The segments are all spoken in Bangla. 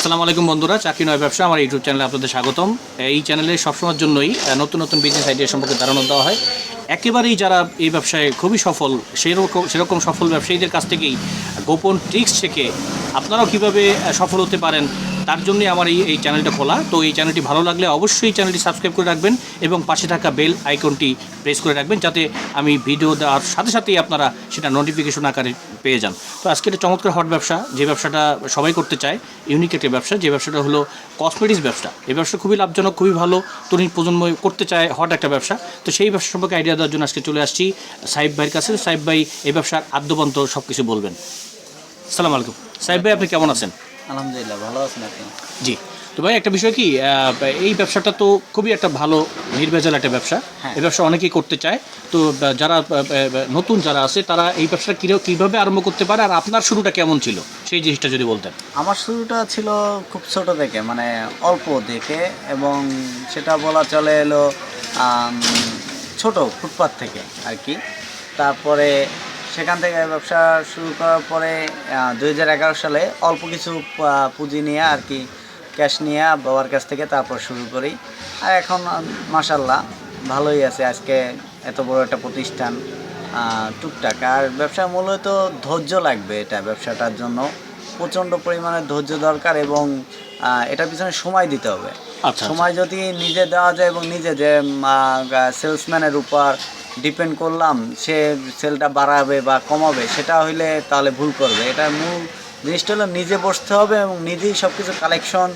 আসসালামু আলাইকুম বন্ধুরা, চাকরি নয় ব্যবসা, আমার ইউটিউব চ্যানেলে আপনাদের স্বাগতম। এই চ্যানেলে সবসময়ের জন্যই নতুন নতুন বিজনেস আইডিয়া সম্পর্কে ধারণা দেওয়া হয়। একেবারেই যারা এই ব্যবসায় খুবই সফল, সেরকম সেরকম সফল ব্যবসায়ীদের কাছ থেকেই গোপন ট্রিক্স শেখে আপনারাও কীভাবে সফল হতে পারেন তার জন্যই আমার এই এই চ্যানেলটা খোলা। তো এই চ্যানেলটি ভালো লাগলে অবশ্যই এই চ্যানেলটি সাবস্ক্রাইব করে রাখবেন এবং পাশে থাকা বেল আইকনটি প্রেস করে রাখবেন যাতে আমি ভিডিও দেওয়ার সাথে সাথেই আপনারা সেটা নোটিফিকেশন আকারে পেয়ে যান। তো আজকে একটা চমৎকার হট ব্যবসা, যে ব্যবসাটা সবাই করতে চায় ইউনিক একটা ব্যবসা, যে ব্যবসাটা হলো কসমেটিক্স ব্যবসা। এই ব্যবসা খুবই লাভজনক, খুবই ভালো, তরুণ প্রজন্ম করতে চায় হট একটা ব্যবসা। তো সেই ব্যবসা সম্পর্কে আইডিয়া দেওয়ার জন্য আজকে চলে আসছি সাহেব ভাইয়ের কাছে। সাহেব ভাই, এই ব্যবসার আদ্যবন্ত সব কিছু বলবেন। সালাম আলাইকুম। সাহেব ভাই, আপনি কেমন আছেন? আলহামদুলিল্লাহ ভালো আছেন আপনি? জি। তো ভাই একটা বিষয় কি এই ব্যবসাটা তো খুবই একটা ভালো নির্ভেজাল একটা ব্যবসা। হ্যাঁ। এই ব্যবসা অনেকেই করতে চায়। তো যারা নতুন যারা আছে তারা এই ব্যবসা কীভাবে কীভাবে আরম্ভ করতে পারে আর আপনার শুরুটা কেমন ছিল? সেই জিনিসটা যদি বলতেন। আমার শুরুটা ছিল খুব ছোট থেকে মানে অল্প দেখে এবং সেটা বলা চলে এলো ছোট ফুটপাথ থেকে আর কি। তারপরে সেখান থেকে ব্যবসা শুরু করার পরে দু হাজার এগারো সালে অল্প কিছু পুঁজি নিয়ে আর কি ক্যাশ নিয়ে বাবার কাছ থেকে তারপর শুরু করি। আর এখন মাসাল্লাহ ভালোই আছে আজকে এত বড় একটা প্রতিষ্ঠান টুকটাক। আর ব্যবসা মূলত ধৈর্য লাগবে এটা ব্যবসাটার জন্য। প্রচণ্ড পরিমাণে ধৈর্য দরকার এবং এটার পিছনে সময় দিতে হবে। আচ্ছা সময় যদি নিজে দেওয়া যায় এবং নিজে যে সেলসম্যানের উপর ডিপেন্ড করলাম সে সেলটা বাড়াবে বা কমাবে সেটা হইলে তাহলে ভুল করবে। এটা মূল জিনিসটা হলো নিজে বসতে হবে এবং নিজেই সব কিছু কালেকশন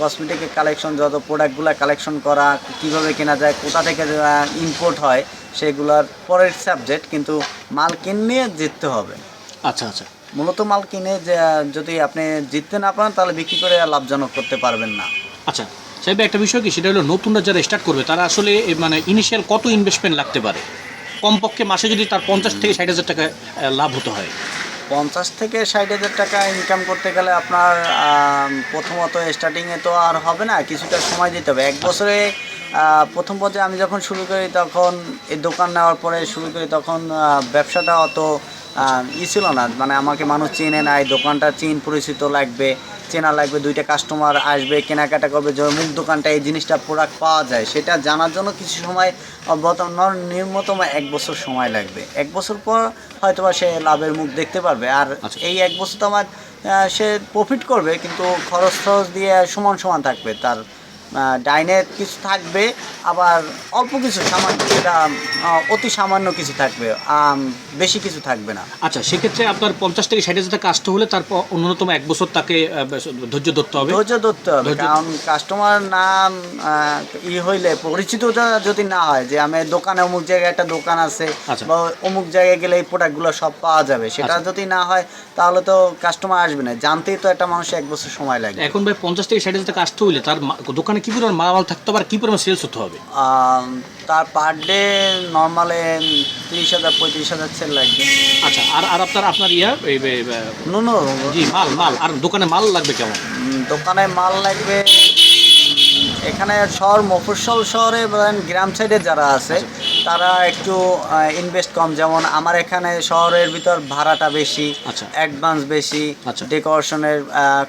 কসমেটিকের কালেকশন যত প্রোডাক্টগুলো কালেকশন করা কীভাবে কেনা যায় কোথা থেকে ইম্পোর্ট হয় সেগুলোর পরের সাবজেক্ট কিন্তু মাল কিনে জিততে হবে। আচ্ছা আচ্ছা। মূলত মাল কিনে যদি আপনি জিততে না পারেন তাহলে বিক্রি করে লাভজনক করতে পারবেন না। আচ্ছা সাহেব, একটা বিষয় কি? সেটা হলো নতুনরা যারা স্টার্ট করবে, তারা আসলে মানে ইনিশিয়াল কত ইনভেস্টমেন্ট লাগতে পারে? কমপক্ষে মাসে যদি তার পঞ্চাশ থেকে ষাট হাজার টাকা লাভ হতে হয়। পঞ্চাশ থেকে ষাট হাজার টাকা ইনকাম করতে গেলে আপনার প্রথমত স্টার্টিংয়ে তো আর হবে না, কিছুটা সময় দিতে হবে। এক বছরে প্রথম পর্যায়ে আমি যখন শুরু করি তখন এই দোকান নেওয়ার পরে শুরু করি তখন ব্যবসাটা অত ই ছিল না মানে আমাকে মানুষ চেনে না এই দোকানটা চিন পরিচিত লাগবে চেনা লাগবে দুইটা কাস্টমার আসবে কেনাকাটা করবে যে মুখ দোকানটা এই জিনিসটা প্রোডাক্ট পাওয়া যায় সেটা জানার জন্য কিছু সময় বর্তমান নিম্নতম এক বছর সময় লাগবে এক বছর পর হয়তো বা সে লাভের মুখ দেখতে পারবে আর আচ্ছা। এই এক বছর তো আমার সে প্রফিট করবে কিন্তু খরচ খরচ দিয়ে সমান সমান থাকবে তার ডাইনে কিছু থাকবে আবার অল্প কিছু সামান্য সেটা অতি সামান্য কিছু থাকবে বেশি কিছু থাকবে না আচ্ছা সেক্ষেত্রে আপনার পঞ্চাশ থেকে ষাট হাজার টাকা আসতে হলে তারপর অন্যতম এক বছর তাকে ধৈর্য ধরতে হবে ধৈর্য ধরতে হবে কারণ কাস্টমার নাম ই হইলে পরিচিতটা যদি না হয় যে আমি দোকানে অমুক জায়গায় একটা দোকান আছে আচ্ছা। বা অমুক জায়গায় গেলে এই প্রোডাক্টগুলো সব পাওয়া যাবে সেটা আচ্ছা। যদি না হয় তাহলে তো কাস্টমার আসবে না জানতেই তো একটা মানুষ এক বছর সময় লাগে এখন ভাই পঞ্চাশ থেকে ষাট হাজার টাকা আসতে হলে তার দোকানে কি পরিমাণ মাল থাকতে হবে আর কি পরিমাণ সেলস হতে হবে? তার পার ডে নর্মালে তিরিশ হাজার পঁয়ত্রিশ হাজার সেল লাগবে। আচ্ছা আর আর আপনার আপনার ইয়া জি মাল মাল। আর দোকানে মাল লাগবে কেমন? দোকানে মাল লাগবে এখানে শহর মফস্বল শহরে গ্রাম সাইডে যারা আছে তারা একটু ইনভেস্ট কম। যেমন আমার এখানে শহরের ভিতর ভাড়াটা বেশি আচ্ছা। অ্যাডভান্স বেশি আচ্ছা। ডেকোরেশনের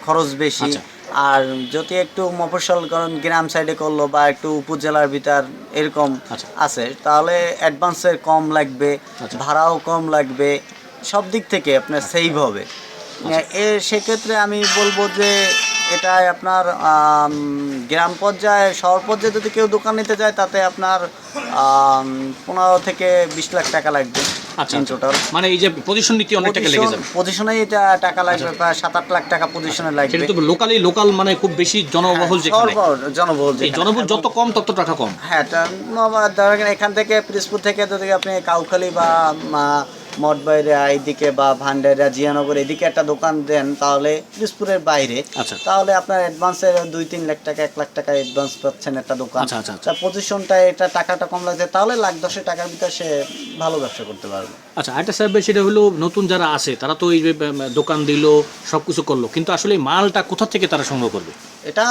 খরচ বেশি। আচ্ছা। আর যদি একটু মফস্বল করেন গ্রাম সাইডে করল বা একটু উপজেলার ভিতর এরকম আচ্ছা। আছে তাহলে অ্যাডভান্সের কম লাগবে আচ্ছা। ভাড়াও কম লাগবে সব দিক থেকে আপনার সেভ হবে এ সেক্ষেত্রে আমি বলব যে এটাই আপনার গ্রাম পর্যায়ে শহর পর্যায়ে যদি কেউ দোকান নিতে যায় তাতে আপনার পনেরো থেকে বিশ লাখ টাকা লাগবে আচ্ছা আচ্ছা। টোটাল মানে এই যে পজিশন নিতে অনেক টাকা লেগে যাবে। পজিশনেই টাকা লাগবে প্রায় সাত আট লাখ টাকা পজিশনে লাগবে। কিন্তু লোকালি লোকাল মানে খুব বেশি জনবহুল যেখানে। জনবহুল জনবহুল যত কম তত টাকা কম। হ্যাঁ ধরেন এখান থেকে পিরিসপুর থেকে যদি আপনি কাউখালী বা মঠবাইরা এইদিকে বা ভান্ডারা জিয়ানগর এদিকে একটা দোকান দেন তাহলে পিরিজপুরের বাইরে আচ্ছা। তাহলে আপনার অ্যাডভান্সের দুই তিন লাখ টাকা এক লাখ টাকা অ্যাডভান্স পাচ্ছেন একটা দোকান আচ্ছা, আচ্ছা, আচ্ছা। পজিশনটা এটা টাকাটা কম লাগছে তাহলে লাখ দশের টাকার ভিতরে সে ভালো ব্যবসা করতে পারবে আচ্ছা আরেকটা ভাই, সেটা হলো নতুন যারা আছে তারা তো এই দোকান দিল সব কিছু করল কিন্তু আসলে মালটা কোথা থেকে তারা সংগ্রহ করবে এটা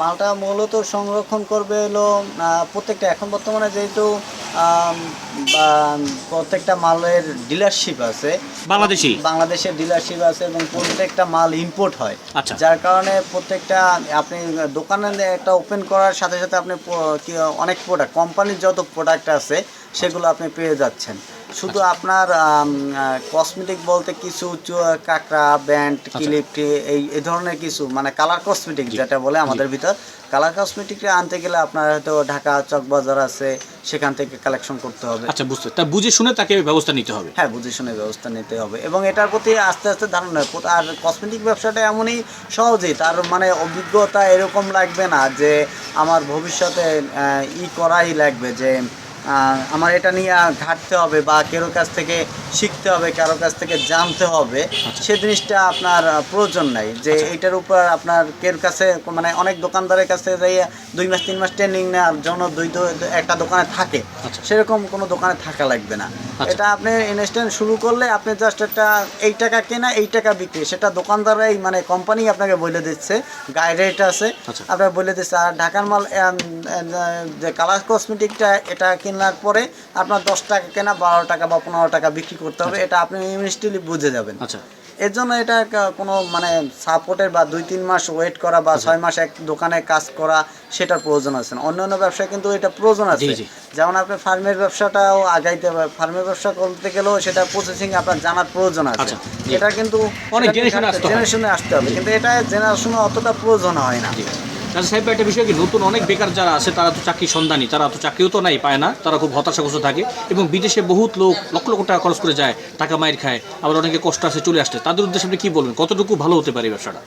মালটা মূলত সংরক্ষণ করবে হলো প্রত্যেকটা এখন বর্তমানে যেহেতু প্রত্যেকটা মালের ডিলারশিপ আছে বাংলাদেশি? বাংলাদেশের ডিলারশিপ আছে এবং প্রত্যেকটা মাল ইম্পোর্ট হয়। আচ্ছা। যার কারণে প্রত্যেকটা আপনি দোকানে একটা ওপেন করার সাথে সাথে আপনি অনেক প্রোডাক্ট কোম্পানির যত প্রোডাক্ট আছে সেগুলো আপনি পেয়ে যাচ্ছেন। শুধু। আপনার কসমেটিক বলতে কিছু কাঁকড়া ব্যান্ড আচ্ছা। ক্লিপ এই এই ধরনের কিছু মানে কালার কসমেটিক যেটা বলে আমাদের ভিতর কালার কসমেটিক আনতে গেলে আপনার হয়তো ঢাকা চকবাজার আছে সেখান থেকে কালেকশন করতে হবে আচ্ছা বুঝতে তা বুঝে শুনে তাকে ব্যবস্থা নিতে হবে হ্যাঁ বুঝে শুনে ব্যবস্থা নিতে হবে এবং এটার প্রতি আস্তে আস্তে ধারণা। আর কসমেটিক ব্যবসাটা এমনই সহজেই তার মানে অভিজ্ঞতা এরকম লাগবে না যে আমার ভবিষ্যতে ই করাই লাগবে যে আমার এটা নিয়ে ঘাটতে হবে বা কারোর কাছ থেকে শিখতে হবে কারও কাছ থেকে জানতে হবে আচ্ছা। সে জিনিসটা আপনার প্রয়োজন নাই যে এটার উপর আপনার কের কাছে মানে অনেক দোকানদারের কাছে যাইয়ে দুই মাস তিন মাস ট্রেনিং নেওয়ার জন্য দুই একটা দোকানে থাকে আচ্ছা। সেরকম কোনো দোকানে থাকা লাগবে না আচ্ছা। এটা আপনি ইনভেস্টমেন্ট শুরু করলে আপনি জাস্ট একটা এই টাকা কেনা এই টাকা বিক্রি সেটা দোকানদাররাই মানে কোম্পানি আপনাকে বলে দিচ্ছে গাইড রেট আছে আচ্ছা। আপনার বলে দিচ্ছে আর ঢাকার মাল যে কালার কসমেটিকটা এটা কেনার পরে আপনার দশ টাকা কেনা বারো টাকা বা পনেরো টাকা বিক্রি করতে হবে এটা আপনি ইনস্টলি বুঝে যাবেন। আচ্ছা। এর জন্য এটা কোনো মানে সাপোর্টের বা দুই তিন মাস ওয়েট করা বা ছয় মাস এক দোকানে কাজ করা সেটার প্রয়োজন আছে না। অন্যান্য ব্যবসায় কিন্তু এটা প্রয়োজন আছে। যেমন আপনি ফার্মের ব্যবসাটাও আগাইতে হবে। ফার্মের ব্যবসা করতে গেলেও সেটা প্রসেসিং আপনার জানার প্রয়োজন আছে। আচ্ছা, এটা কিন্তু অনেক জেনে আসতে হবে। কিন্তু এটা জেনে শুনে অতটা প্রয়োজন হয় না। আচ্ছা সাহেব একটা বিষয় কি? নতুন অনেক বেকার যারা আছে তারা তো চাকরি সন্ধানী তারা তো চাকরিও তো নাই পায় না তারা খুব হতাশাগ্রস্ত থাকে এবং বিদেশে বহুত লোক লক্ষ লক্ষ টাকা খরচ করে যায় টাকা মায়ের খায় আবার অনেকে কষ্ট আছে চলে আসছে তাদের উদ্দেশ্যে আপনি কি বলবেন? কতটুকু ভালো হতে পারে ব্যবসাটা?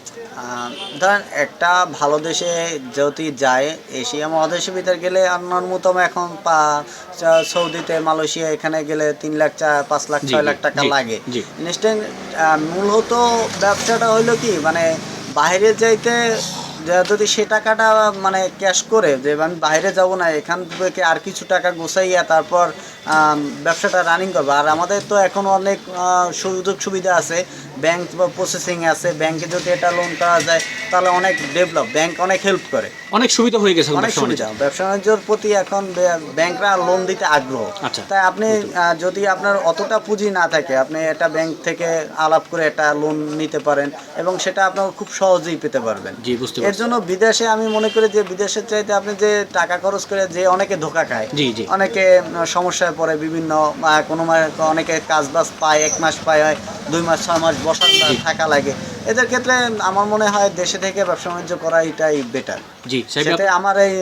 ধরেন একটা ভালো দেশে যদি যায় এশিয়া মহাদেশের ভিতর গেলে অন্যতম এখন পা- সৌদিতে মালয়েশিয়া এখানে গেলে তিন লাখ চার পাঁচ লাখ ছয় লাখ টাকা লাগে। ইনস্ট্যান্ট মূলত ব্যবসাটা হইল কি মানে বাইরে যাইতে যদি সে টাকাটা মানে ক্যাশ করে, যে আমি বাইরে যাব না, এখান থেকে আর কিছু টাকা গোছাইয়া তারপর ব্যবসাটা রানিং করব। আর আমাদের তো এখন অনেক সুযোগ সুবিধা আছে। ব্যাংক প্রসেসিং আছে। ব্যাংকে যদি এটা লোন করা যায় তাহলে অনেক ডেভেলপ ব্যাংক অনেক হেল্প করে। অনেক সুবিধা হয়ে গেছে অনেক সুবিধা। ব্যবসা বাণিজ্যের প্রতি এখন ব্যাংকরা লোন দিতে আগ্রহ। আচ্ছা। তাই আপনি যদি আপনার অতটা পুঁজি না থাকে আপনি এটা ব্যাংক থেকে আলাপ করে একটা লোন নিতে পারেন এবং সেটা আপনার খুব সহজেই পেতে পারবেন। জি বুঝতে এর জন্য বিদেশে আমি মনে করি যে বিদেশের চাইতে আপনি যে টাকা খরচ করে যে অনেকে ধোকা খায় জি, জি। অনেকে উম, পড়ে বিভিন্ন কোনো অনেকে কাজ বাজ পায় এক মাস পায় হয় দুই মাস ছয় মাস বসার থাকা লাগে। এদের ক্ষেত্রে আমার মনে হয় দেশে থেকে ব্যবসা বাণিজ্য করা এটাই বেটার জি সেটা আমার এই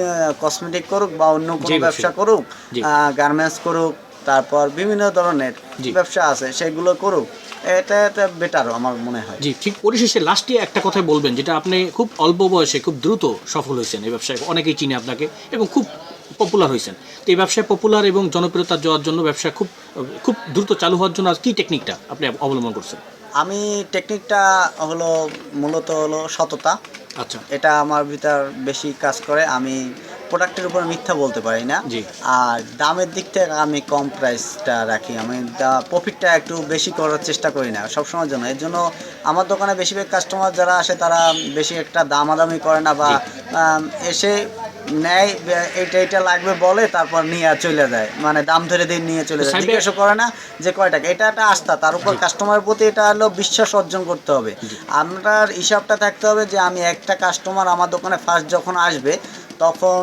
কসমেটিক করুক বা অন্য কোনো ব্যবসা করুক গার্মেন্টস করুক তারপর বিভিন্ন ধরনের। ব্যবসা আছে সেগুলো করুক এটা এটা বেটার আমার মনে হয়। জি ঠিক পরিশেষে লাস্টে একটা কথাই বলবেন যেটা আপনি খুব অল্প বয়সে খুব দ্রুত সফল হয়েছেন এই ব্যবসায় অনেকেই চিনে আপনাকে এবং খুব পপুলার হয়েছেন। তো এই ব্যবসায় পপুলার এবং জনপ্রিয়তা যাওয়ার জন্য ব্যবসা খুব খুব দ্রুত চালু হওয়ার জন্য আর কি টেকনিকটা আপনি অবলম্বন করছেন? আমি টেকনিকটা হলো মূলত হলো সততা। আচ্ছা। এটা আমার ভিতর বেশি কাজ করে। আমি প্রোডাক্টের উপর মিথ্যা বলতে পারি না। জি। আর দামের দিক থেকে আমি কম প্রাইসটা রাখি। আমি প্রফিটটা একটু বেশি করার চেষ্টা করি না সবসময়ের জন্য। এর জন্য আমার দোকানে বেশিরভাগ কাস্টমার যারা আসে তারা বেশি একটা দামাদামি করে না বা এসে নেয় এটা এইটা লাগবে বলে তারপর নিয়ে চলে যায়। মানে দাম ধরে দিয়ে নিয়ে চলে যায়। জিজ্ঞাসা করে না যে কয় টাকা। এটা একটা আস্থা। তার উপর কাস্টমারের প্রতি এটা হলো বিশ্বাস অর্জন করতে হবে। আপনার হিসাবটা থাকতে হবে যে আমি একটা কাস্টমার আমার দোকানে ফার্স্ট যখন আসবে তখন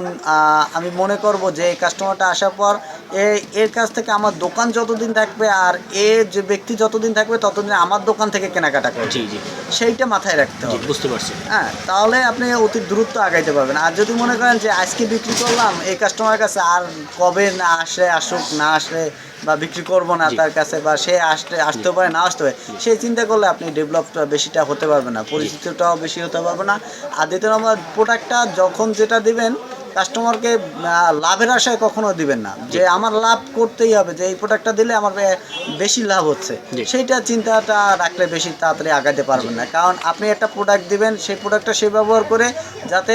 আমি মনে করব যে এই কাস্টমারটা আসার পর এর কাছ থেকে আমার দোকান যতদিন থাকবে আর এ যে ব্যক্তি যতদিন থাকবে ততদিন আমার দোকান থেকে কেনাকাটা করবে। জি জি। সেইটা মাথায় রাখতে হবে। বুঝতে পারছি। হ্যাঁ তাহলে আপনি অতি দ্রুত আগাইতে পারবেন। আর যদি মনে করেন যে আজকে বিক্রি করলাম এই কাস্টমারের কাছে আর কবে না আসলে আসুক না আসলে বা বিক্রি করব না তার কাছে বা সে আসতে আসতে পারে না আসতে পারে সেই চিন্তা করলে আপনি ডেভেলপটা বেশিটা হতে পারবে না। পরিচিতিটাও বেশি হতে পারবে না। আর দ্বিতীয় নম্বর প্রোডাক্টটা যখন যেটা দিবেন কাস্টমারকে লাভের আশায় কখনো দিবেন না। যে আমার লাভ করতেই হবে যে এই প্রোডাক্টটা দিলে আমার বেশি লাভ হচ্ছে। সেইটা চিন্তাটা রাখলে বেশি তাড়াতাড়ি আগাতে পারবেন না। কারণ আপনি একটা প্রোডাক্ট দিবেন সেই প্রোডাক্টটা সে ব্যবহার করে যাতে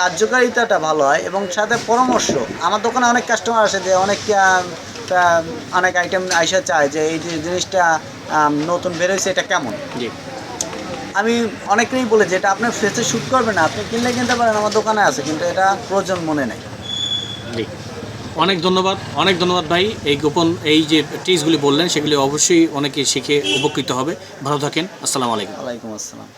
কার্যকারিতাটা ভালো হয় এবং সাথে পরামর্শ। আমার দোকানে অনেক কাস্টমার আসে যে অনেক অনেক আইটেম আইসা চায় যে এই যে জিনিসটা নতুন বেরোয়ছে এটা কেমন? জি। আমি অনেকেই বলে যে এটা আপনার ফেসে শ্যুট করবে না আপনি কিনলে কিনতে পারেন আমার দোকানে আছে কিন্তু এটা প্রয়োজন মনে নেই। অনেক ধন্যবাদ অনেক ধন্যবাদ ভাই এই গোপন এই যে টিপসগুলি বললেন সেগুলি অবশ্যই অনেকে শিখে উপকৃত হবে। ভালো থাকেন আসসালামু আলাইকুম। ওয়ালাইকুম আসসালাম।